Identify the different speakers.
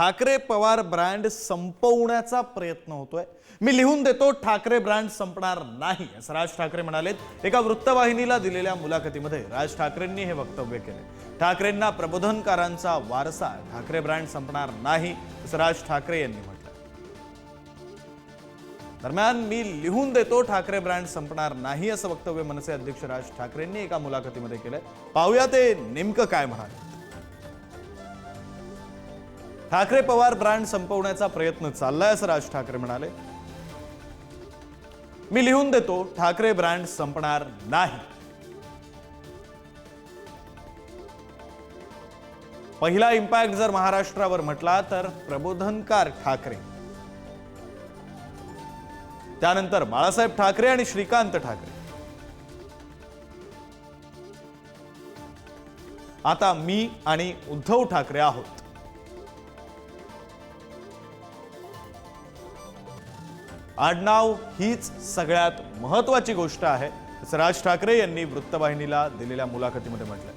Speaker 1: Thackeray Pawar brand संपवण्याचा प्रयत्न होतोय. मी लिहून देतो ठाकरे ब्रँड संपणार नाही असं राज ठाकरे म्हणालेत. एका वृत्तवाहिनीला दिलेल्या मुलाखतीमध्ये राज ठाकरेंनी हे वक्तव्य केले. ठाकरेंना प्रबोधनकारांचा वारसा ठाकरे ब्रँड संपणार नाही असं राज ठाकरे यांनी म्हटलं. दरम्यान मी लिहून देतो ठाकरे ब्रँड संपणार नाही असं वक्तव्य मनसे अध्यक्ष राज ठाकरेंनी एका मुलाखतीमध्ये केलंय. पाहूया ते नेमकं काय म्हणाले. ठाकरे पवार ब्रँड संपवण्याचा प्रयत्न चाललाय असं राज ठाकरे म्हणाले. मी लिहून देतो ठाकरे ब्रँड संपणार नाही. पहिला इम्पॅक्ट जर महाराष्ट्रावर म्हटला तर प्रबोधनकार ठाकरे. त्यानंतर बाळासाहेब ठाकरे आणि श्रीकांत ठाकरे. आता मी आणि उद्धव ठाकरे आहोत. आडनाव हीच सगळ्यात महत्वाची गोष्ट आहे असं राज ठाकरे यांनी वृत्तवाहिनीला दिलेल्या मुलाखतीमध्ये म्हटलंय.